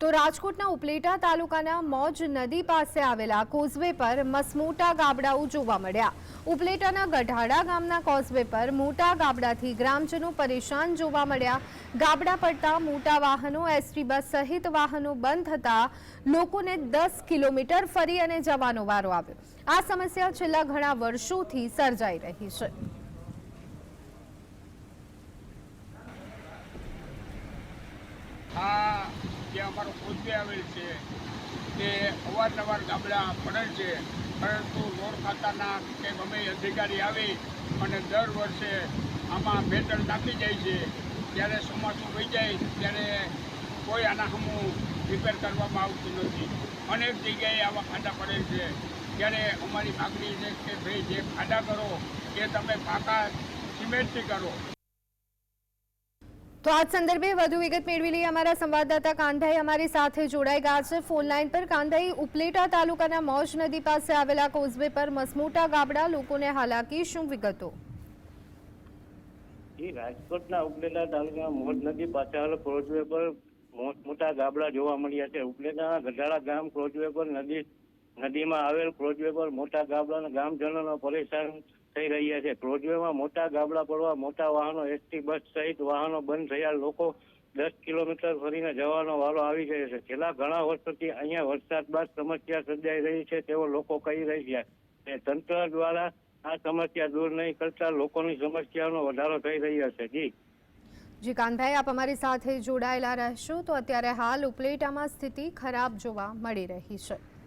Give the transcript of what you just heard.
તો રાજકોટના ઉપલેટા તાલુકાના મોજ નદી પાસે આવેલા કોઝવે પર મસમોટા ગાબડાઓ જોવા મળ્યા. ઉપલેટાના ગઢાડા ગામના કોઝવે પર મોટા ગાબડાથી ગ્રામજનો પરેશાન જોવા મળ્યા. ગાબડા પડતા મોટા વાહનો એસટી બસ સહિત વાહનો બંધ થતા લોકોને દસ કિલોમીટર ફરી અને જવાનો વારો આવ્યો. આ સમસ્યા છેલ્લા ઘણા વર્ષોથી સર્જાઈ રહી છે આ જે અમારો કોચબે આવેલ છે, તે અવારનવાર ગામડા પડે છે, પરંતુ રોડ ખાતાના કે ગમે અધિકારી આવી અને દર વર્ષે આમાં ભેટણ નાખી જાય છે. જ્યારે ચોમાસું વહી જાય, ત્યારે કોઈ આના હમું રિપેર કરવામાં આવતું નથી. અનેક જગ્યાએ આવા ખાડા પડેલ છે. ત્યારે અમારી માગણી છે કે ભાઈ, જે ખાડા કરો, એ તમે પાકા સિમેન્ટથી કરો. તો આ સંદર્ભે વધુ વિગત મેળવી લઈએ અમારા સંવાદદાતા કાંધાઈ અમારી સાથે જોડાઈ ગયા છે. ફોન લાઈન પર કાંધાઈ, ઉપલેટા તાલુકાના મોજ નદી પાસે આવેલા કોઝવે પર મસમોટા ગાબડા, લોકોને હાલાકી, શું વિગતો? રાજકોટના ઉપલેટા તાલુકાના મોજ નદી પાસે આવેલા ક્રોઝવે પર મોટા ગાબડા જોવા મળ્યા છે. ઉપલેટાના ગઢાળા ગામ ક્રોઝવે પર નદી, નદીમાં આવેલ ક્રોઝવે પર મોટા ગાબડાના ગામજનોનો પરેશાન થઈ રહ્યા છે. ક્રોજવેમાં મોટા ગાબડા પડવા, મોટા વાહનો એસટી બસ સહિત વાહનો બંધ થયા. લોકો દસ કિલોમીટર ફરીને જવાનો વારો આવી ગયો છે. છેલ્લા ઘણા વર્ષોથી અહીંયા વરસાદ બાદ સમસ્યા સર્જાઈ રહી છે તેવો લોકો કહી રહ્યા છે. તંત્ર દ્વારા આ સમસ્યા દૂર નહીં કરતા લોકોની સમસ્યાનો વધારો થઈ રહ્યો છે. જી. જી કાંધાઈ આપ અમારી સાથે જોડાયેલા રહેશો તો અત્યારે હાલ ઉપલેટામાં સ્થિતિ ખરાબ જોવા મળી રહી છે.